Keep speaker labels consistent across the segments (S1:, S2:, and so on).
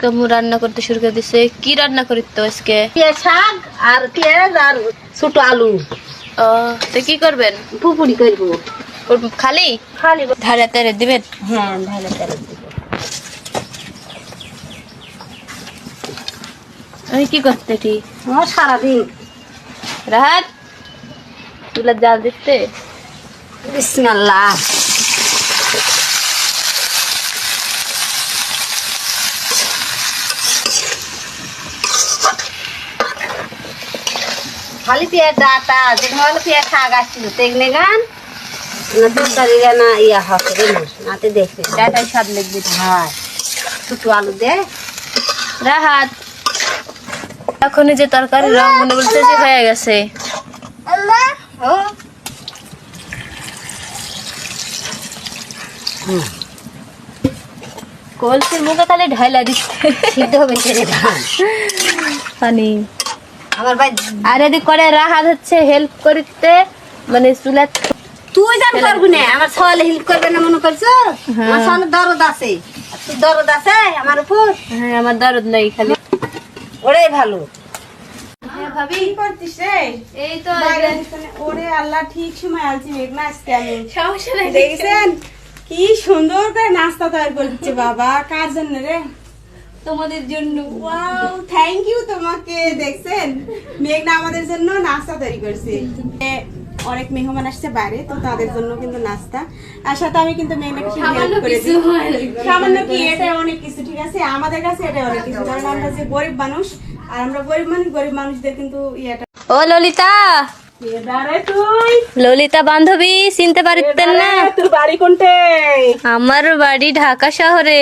S1: কামু রান্না করতে শুরু করে দিছে। কি রান্না করিত আজকে?
S2: শাক আর পেঁয়াজ আর ছোট আলু।
S1: ও তো কি করবেন?
S2: পুপুরি করব।
S1: খালি?
S2: খালি।
S1: ধারে তেরে দিবেন?
S2: হ্যাঁ ধারে দিব।
S1: আমি কি করতে ঠিক
S2: আমার সারাদিন।
S1: রাহাত তুলা জাল দিতে?
S2: বিসমিল্লাহ। খালি পেঁয়াজ ডাটা যেখানে হলো পেঁয়াজ শাক আসছিল তেগনে গান? না তরকারি না ইয়া হবে রে নাতে দেখবে।
S1: ডাটাই স্বাদ লাগবে
S2: হ্যাঁ। ছোট আলু দে।
S1: রাহাত এখন যে তরকারি রং মনে বলতে যে হয়ে গেছে।
S2: ও
S1: কলসির মুখে তাহলে ঢাইলা দিচ্ছে।
S2: সিদ্ধ হবে ছেড়ে
S1: পানি।
S2: আমার ভাই
S1: আর এদিক করে রাহাত হচ্ছে হেল্প করিতে মানে চুলার
S2: তুই জান করবি না আমার সওয়ালে হেল্প করবে না মনে করছ?
S1: হ্যাঁ।
S2: আমার সওয়ালে দরদ আছে। দরদ আছে আমার উপর?
S1: হ্যাঁ আমার দরদ নাই খালি।
S2: ওরাই ভালো।
S1: ভাবি
S3: কি করছিস রে?
S1: এই তো
S3: ওরে আল্লাহ ঠিক সময় আলছি মেঘনা আজকে আমি।
S1: সমস্যা নাই।
S3: দেখছেন? কি সুন্দর করে নাস্তা তৈরি করছে বাবা কার জন্য রে?
S1: তোমাদের জন্য।
S3: ওয়াও থ্যাংক ইউ তোমাকে দেখছেন? মেঘনা আমাদের জন্য নাস্তা তৈরি করছে। অনেক মেহমান আসছে বাইরে তো তাদের জন্য কিন্তু নাস্তা। আর সাথে আমি কিন্তু দিই। সামান্য কি এটা অনেক কিছু ঠিক আছে? আমাদের কাছে এটা অনেক কিছু কারণ আমরা যে গরিব মানুষ আর আমরা গরিব মানুষ গরিব মানুষদের কিন্তু ইয়েটা
S1: ও ললিতা! ললিতা বান্ধবী চিনতে পারিতেন না?
S3: তোর বাড়ি কোনটে?
S1: আমার বাড়ি ঢাকা শহরে।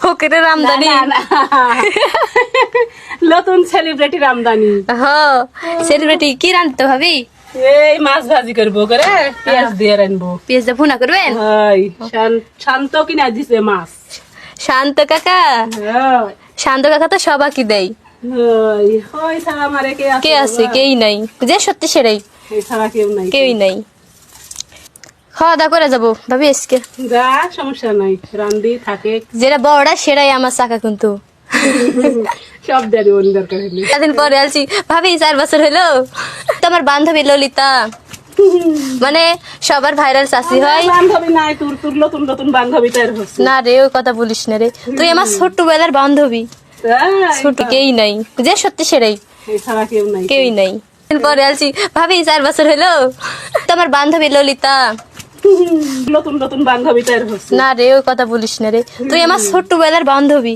S1: ফকিরের আমদানি।
S3: নতুন সেলিব্রিটি রামদানি
S1: হ সেলিব্রিটি কি রাঁধতে ভাবি?
S3: এই মাছ ভাজি করব করে পেঁয়াজ দিয়ে রানবো
S1: পেঁয়াজ দিয়ে ভুনা করবেন?
S3: শান্ত কিনা দিছে মাছ।
S1: শান্ত কাকা? শান্ত কাকা তো সবাকি দেয়।
S3: কে আছে?
S1: কেই নাই। যে সত্যি
S3: নাই
S1: কেউই নাই। খাওয়া দাওয়া করে যাব ভাবি আজকে।
S3: যা সমস্যা নাই। রান্দি থাকে।
S1: যেটা বড়টা সেটাই আমার চাকা কিন্তু।
S3: সব দরকার
S1: পরে আলছি ভাবি চার বছর হলো। তোমার বান্ধবী ললিতা। মানে সবার ভাইরাল চাষি হয়।
S3: বান্ধবী নাই তোর তোর নতুন নতুন বান্ধবী তৈরি
S1: না রে ওই কথা বলিস না রে। তুই আমার ছোট্টবেলার বান্ধবী। কেই নাই। যে সত্যি সেরাই কেউই নাই। পরে আলছি ভাবি চার বছর হলো। তোমার বান্ধবী ললিতা।
S3: নতুন নতুন বান্ধবী
S1: না রে ওই কথা বলিস না রে। তুই আমার ছোট্ট বেলার বান্ধবী।